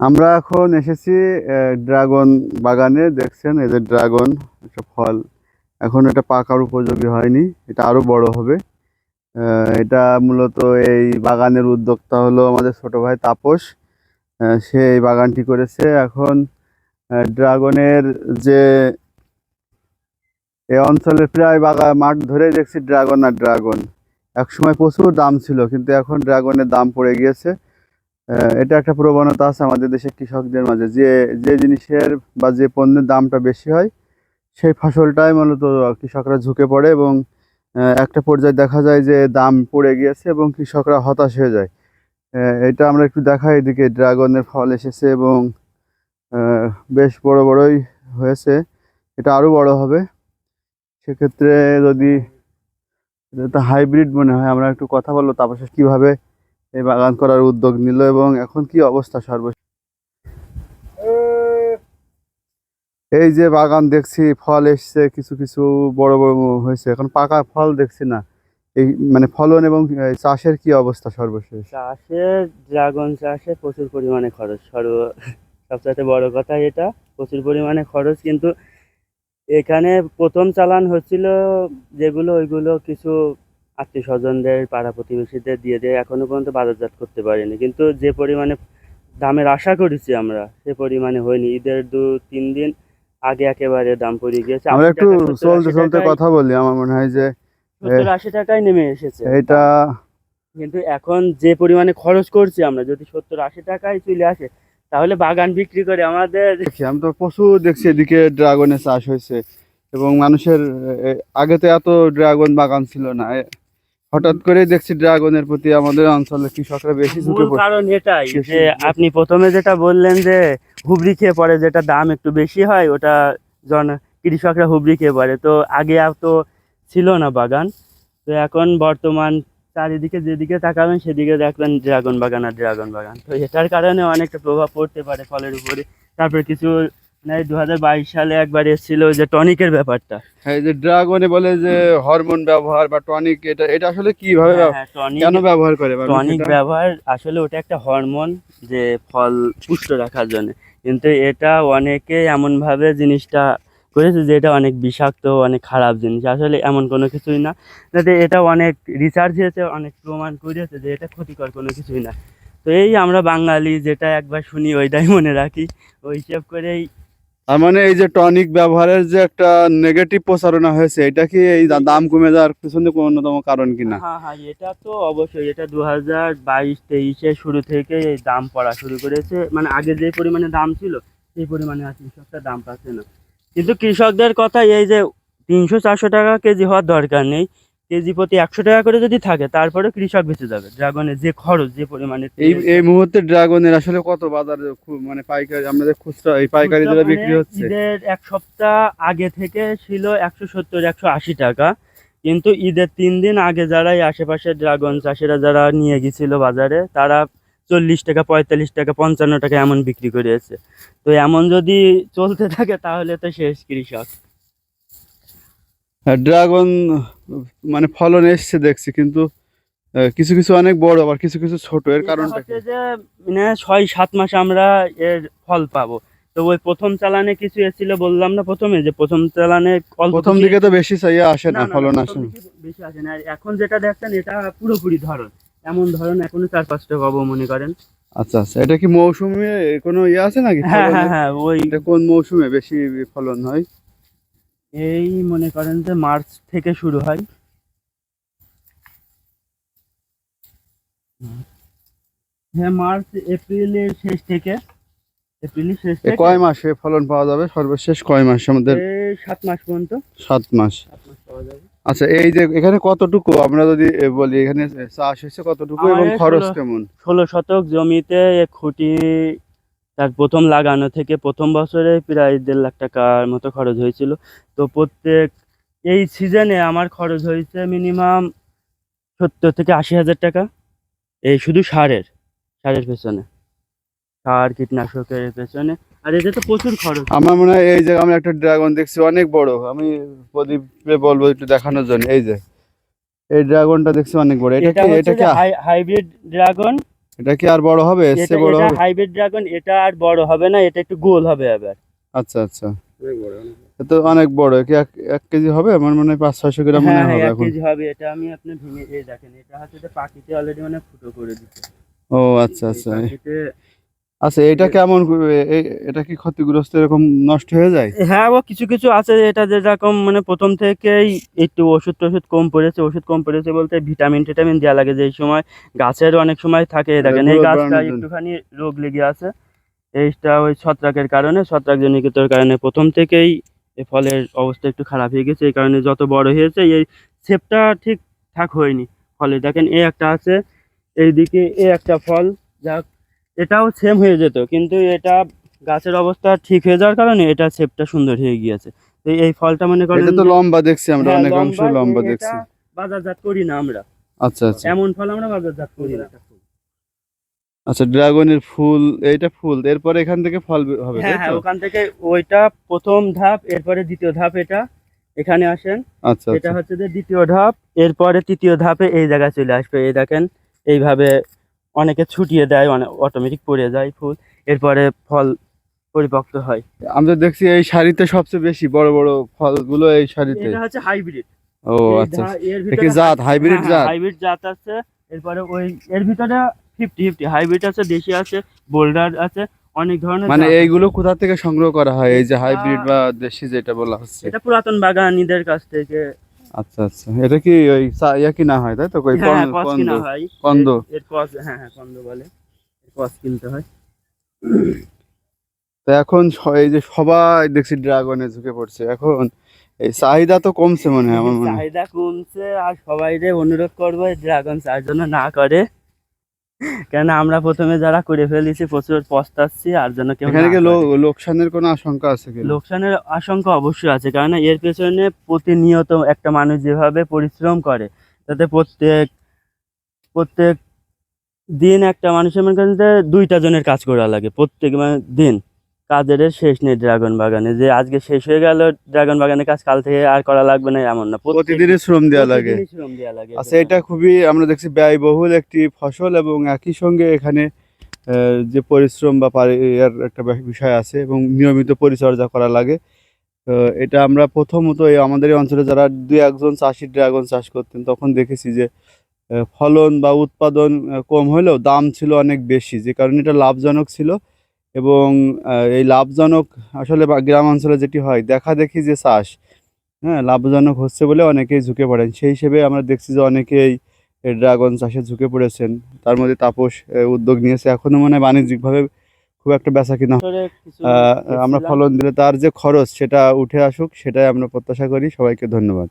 আমরা এখন এসেছি ড্রাগন বাগানে। দেখছেন যে ড্রাগন, একটা ফল। এখন এটা পাকার উপযোগী হয়নি, এটা আরও বড় হবে। এটা মূলত এই বাগানের উদ্যোক্তা হলো আমাদের ছোট ভাই তাপস। সে এই বাগানটি করেছে। এখন ড্রাগনের যে এই অঞ্চলের প্রায় বাগা, মাঠ ধরেই দেখছি ড্রাগন আর ড্রাগন। একসময় প্রচুর দাম ছিল, কিন্তু এখন ড্রাগনের দাম পড়ে গিয়েছে। এটা একটা প্রবণতা আছে আমাদের দেশের কৃষকদের মাঝে। যে যে জিনিসের বা যে পণ্যের দামটা বেশি হয়, সেই ফসলটাই মূলত কৃষকরা ঝুঁকে পড়ে এবং একটা পর্যায়ে দেখা যায় যে দাম পড়ে গিয়েছে এবং কৃষকরা হতাশ হয়ে যায়। এটা আমরা একটু দেখাই, এদিকে ড্রাগনের ফল এসেছে এবং বেশ বড় বড়ই হয়েছে। এটা আরও বড় হবে। সেক্ষেত্রে যদি, এটা হাইব্রিড মনে হয়, আমরা একটু কথা বলব, তারপর কীভাবে এই বাগান করার উদ্যোগ নিল এবং এখন কি অবস্থা সর্বশেষ? এই যে বাগান দেখছি ফল এসছে কিছু কিছু বড় বড় হয়েছে। এখন পাকা ফল দেখছি না। এই মানে ফলন এবং চাষের কি অবস্থা সর্বশেষ? চাষে ড্রাগন চাষে প্রচুর পরিমাণে খরচ। সর্ব সবচাইতে বড় কথা এটা প্রচুর পরিমাণে খরচ। কিন্তু এখানে প্রথম চালান হচ্ছিল যেগুলো ওইগুলো কিছু আত্মীয় স্বজনদের পাড়া প্রতিবেশীদের দিয়ে দিয়ে এখনও পর্যন্ত বাজারজাত করতে পারিনি। কিন্তু যে পরিমাণে দামের আশা করেছি আমরা সে পরিমাণে হয়নি। ঈদের দু তিন দিন আগে একেবারে দাম পড়ে গিয়েছে। আমরা একটু চলতে চলতে কথা বলি। আমার মনে হয় যে সত্তর আশি টাকায় নেমে এসেছে। এটা কিন্তু এখন যে পরিমাণে খরচ করছি আমরা যদি সত্তর আশি টাকায় চলে আসে তাহলে বাগান বিক্রি করে আমাদের আমি তো প্রচুর দেখছি এদিকে ড্রাগনের চাষ হয়েছে। এবং মানুষের আগে তো এত ড্রাগন বাগান ছিল না। হঠাৎ করে দেখছি ড্রাগনের প্রতি আমাদের অঞ্চলে কৃষকরা বেশি ঝুঁকে কারণ এটাই যে আপনি প্রথমে যেটা বললেন যে হুবড়ি খেয়ে পড়ে যেটা দাম একটু বেশি হয় ওটা জন কৃষকরা হুবড়ি খেয়ে পড়ে। তো আগে তো ছিল না বাগান। তো এখন বর্তমান চারিদিকে যেদিকে তাকাবেন সেদিকে দেখবেন ড্রাগন বাগান আর ড্রাগন বাগান। তো এটার কারণে অনেকটা প্রভাব পড়তে পারে ফলের উপরে। তারপরে কিছু মানে দু হাজার বাইশ সালে একবার এসেছিল যে টনিকের ব্যাপারটা। এই যে ড্রাগনে বলে যে হরমোন ব্যবহার বা টনিক এটা এটা আসলে কীভাবে হ্যাঁ, হ্যাঁ, কেন ব্যবহার করে টনিক ব্যবহার আসলে ওটা একটা হরমোন যে ফল পুষ্ট রাখার জন্য। কিন্তু এটা অনেকে এমনভাবে জিনিসটা করেছে যে এটা অনেক বিষাক্ত অনেক খারাপ জিনিস। আসলে এমন কোনো কিছুই না। যাতে এটা অনেক রিসার্চ হয়েছে অনেক প্রমাণ করেছে যে এটা ক্ষতিকর কোনো কিছুই না। তো এই আমরা বাঙালি যেটা একবার শুনি ওইটাই মনে রাখি। ওই হিসেব করেই তার মানে এই যে টনিক ব্যবহারের যে একটা নেগেটিভ প্রচারণা হয়েছে, এটা কি এই দাম কমে যাওয়ার পিছনে কোনো অন্যতম কারণ কিনা হ্যাঁ হ্যাঁ এটা তো অবশ্যই, এটা দু হাজার বাইশ তেইশের শুরু থেকে এই দাম পড়া শুরু করেছে। মানে আগে যে পরিমাণে দাম ছিল, সেই পরিমাণে আর কৃষকটা দাম পাচ্ছে না। কিন্তু কৃষকদের কথা এই যে তিনশো চারশো টাকা কেজি হওয়ার দরকার নেই। কেজি প্রতি একশো টাকা করে যদি থাকে তারপরে কৃষক বেঁচে যাবে। ড্রাগনের যে খরচ যে পরিমাণে এই এই মুহূর্তে ড্রাগনের আসলে কত বাজার মানে পাইকারি আমাদের খুচরা এই পাইকারি যেটা মানে বিক্রি হচ্ছে? ঈদের এক সপ্তাহ আগে থেকে ছিল একশো সত্তর একশো আশি টাকা। কিন্তু ঈদের তিন দিন আগে যারা এই আশেপাশে ড্রাগন চাষিরা যারা নিয়ে গেছিল বাজারে তারা চল্লিশ টাকা পঁয়তাল্লিশ টাকা পঞ্চান্ন টাকা এমন বিক্রি করেছে তো এমন যদি চলতে থাকে তাহলে তো শেষ কৃষক। ড্রাগন মানে ফলন এসছে দেখছি কিন্তু কিছু কিছু অনেক বড় আবার কিছু কিছু ছোট এর কারণটা কি? যে মানে ছয় সাত মাস আমরা এর ফল পাবো। তো ওই প্রথম চালানে কিছু এসেছিল বললাম না প্রথমে যে প্রথম চালানে প্রথম দিকে তো বেশি চাইয়া আসে না, ফলন আসে না বেশি আসে না। আর এখন যেটা দেখছেন এটা পুরোপুরি ধরন। এমন ধরন এখনও চার পাঁচটা পাবো মনে করেন। আচ্ছা আচ্ছা এটা কি মৌসুমে কোনো ইয়ে আছে নাকি? হ্যাঁ হ্যাঁ হ্যাঁ ওই এটা কোন মৌসুমে বেশি ফলন হয়? এই মনে করেন যে মার্চ থেকে শুরু হয়। হ্যাঁ মার্চ এপ্রিলের শেষ থেকে এপ্রিলের শেষ থেকে কয় মাসে ফলন পাওয়া যাবে? সর্বশেষ কয় মাস আমাদের? এই সাত মাস পর্যন্ত। সাত মাস। পাওয়া যাবে। আচ্ছা এই যে এখানে কতটুকু? আমরা যদি বলি এখানে চাষ হয়েছে কতটুকু এবং খরচ কেমন? ষোলো শতক জমিতে খুঁটি তার প্রথম লাগানো থেকে প্রথম বছরে প্রায় দেড় লাখ টাকার মতো খরচ হয়েছিল। তো প্রত্যেক এই সিজনে আমার খরচ হয়েছে মিনিমাম সত্তর থেকে আশি হাজার টাকা। এই শুধু সারের সারের পেছনে। সার কীটনাশকের পেছনে। আর এতে তো প্রচুর খরচ। আমার মনে হয় এই যে আমরা একটা ড্রাগন দেখছি অনেক বড়। আমি প্রদীপে বলব একটু দেখানোর জন্য। এই যে এই ড্রাগনটা দেখছি অনেক বড়। এটা এটা এটা হাইব্রিড ড্রাগন এটা কি আর বড় হবে? এর চেয়ে বড় এটা হবে? হাইব্রিড ড্রাগন এটা আর বড় হবে না এটা একটু গোল হবে আবার। আচ্ছা আচ্ছা। তো অনেক বড় কি এক এক কেজি হবে? আমার মনে হয় পাঁচ ছয়শো গ্রাম মনে হ্যাঁ হয় হ্যাঁ হবে এক এখন। কেজি হবে এটা আমি আপনি ভেঙে এই দেখেন এটা হচ্ছে পাখিতে অলরেডি মানে ফুটো করে দিচ্ছে। ও আচ্ছা আচ্ছা। পাখিতে আচ্ছা এটা কেমন এটা কি ক্ষতিগ্রস্ত এরকম নষ্ট হয়ে যায়? হ্যাঁ ও কিছু কিছু আছে এটা যেরকম মানে প্রথম থেকেই একটু ওষুধ টষুধ কম পড়েছে ওষুধ কম পড়েছে বলতে ভিটামিন টিটামিন দেওয়া লাগে যেই সময় গাছের অনেক সময় থাকে দেখেন এই গাছটা একটুখানি রোগ লেগে আছে এইটা ওই ছত্রাকের কারণে ছত্রাক জনিতর কারণে প্রথম থেকেই এই ফলের অবস্থা একটু খারাপ হয়ে গেছে এই কারণে যত বড় হয়েছে এই শেপটা ঠিকঠাক হয়নি। ফলে দেখেন এই একটা আছে এইদিকে এ একটা ফল যাক এটাও সেম হয়ে যেত কিন্তু এটা গাছের অবস্থা ঠিক হয়ে যাওয়ার কারণে এটা শেপটা সুন্দর হয়ে গিয়েছে। তো এই ফলটা মনে করেন এটা তো লম্বা দেখছি আমরা হ্যাঁ, অনেক অংশ লম্বা, দেখছি। বাজারজাত করি না আমরা। আচ্ছা আচ্ছা। এমন ফল আমরা বাজারজাত করি না। আচ্ছা ড্রাগনের ফুল এইটা ফুল এরপরে এখান থেকে ফল হবে হ্যাঁ হ্যাঁ ওখান থেকে ওইটা প্রথম ধাপ এরপরে দ্বিতীয় ধাপ এটা। এখানে আসেন আচ্ছা এটা আচ্ছা। হচ্ছে যে দ্বিতীয় ধাপ এরপরে তৃতীয় ধাপে এই জায়গায় চলে আসবে। এই দেখেন এইভাবে অনেকে ছুটিয়ে দেয় মানে অটোমেটিক পড়ে যায় ফুল এরপরে ফল পরিপক্ক হয়। আমরা দেখছি এই শাড়িতে সবচেয়ে বেশি বড় বড় ফলগুলো এই শাড়িতে। এটা হচ্ছে হাইব্রিড ও আচ্ছা এটা কি জাত? হাইব্রিড জাত? হাইব্রিড জাত আছে এরপরে ওই এর ভিতরে ফিফটি ফিফটি হাইব্রিড আছে দেশি আছে বোল্ডার আছে অনেক ধরনের মানে এইগুলো কোথা থেকে সংগ্রহ করা হয়? এই যে হাইব্রিড বা দেশি যেটা বলা হচ্ছে। এটা পুরাতন বাগানীদের কাছ থেকে আচ্ছা আচ্ছা। এটা কি ওই ইয়া কি না হয় তাই তো? কই হ্যাঁ কন্দ- কন্দ কিনা কন্দ। এর- কস হ্যাঁ হ্যাঁ কন্দ বলে। কস কিনতে হয়। তো এখন এই যে সবাই দেখছি ড্রাগনে ঝুঁকে পড়ছে। এখন এই চাহিদা তো কমছে মনে হয় আমার মনে হয়। চাহিদা কমছে আর সবাই রে অনুরোধ করব ড্রাগন চার জন্য না করে। কেন আমরা প্রথমে যারা করে ফেলেছি প্রচুর পস্তাচ্ছি আর যেন কেউ এখানে কি লো- লোকসানের কোনো আশঙ্কা আছে কি? লোকসানের আশঙ্কা অবশ্যই আছে কারণ এর পেছনে প্রতিনিয়ত একটা মানুষ যেভাবে পরিশ্রম করে তাতে প্রত্যেক প্রত্যেক দিন একটা মানুষের মনে করেন দুইটা জনের কাজ করা লাগে প্রত্যেক মানে দিন। কাজের শেষ নেই ড্রাগন বাগানে। যে আজকে শেষ হয়ে গেল ড্রাগন বাগানে কাজ কাল থেকে আর করা লাগবে না এমন না। প্রতিদিনই শ্রম দেওয়া লাগে। শ্রম দেওয়া লাগে আচ্ছা এটা খুবই আমরা দেখছি ব্যয়বহুল একটি ফসল এবং একই সঙ্গে এখানে যে পরিশ্রম বা এর একটা বিষয় আছে এবং নিয়মিত পরিচর্যা করা লাগে। তো এটা আমরা প্রথমত এই আমাদের এই অঞ্চলে যারা দুই একজন চাষি ড্রাগন চাষ করতেন তখন দেখেছি যে ফলন বা উৎপাদন কম হলেও দাম ছিল অনেক বেশি যে কারণে এটা লাভজনক ছিল। এবং এই লাভজনক আসলে গ্রাম অঞ্চলে যেটি হয় দেখা দেখি যে চাষ হ্যাঁ লাভজনক হচ্ছে বলে অনেকেই ঝুঁকে পড়েন। সেই হিসেবে আমরা দেখছি যে অনেকেই ড্রাগন চাষে ঝুঁকে পড়েছেন। তার মধ্যে তাপস উদ্যোগ নিয়েছে। এখনও মনে হয় বাণিজ্যিকভাবে খুব একটা বেচা কিনা আমরা ফলন দিলে তার যে খরচ সেটা উঠে আসুক সেটাই আমরা প্রত্যাশা করি। সবাইকে ধন্যবাদ।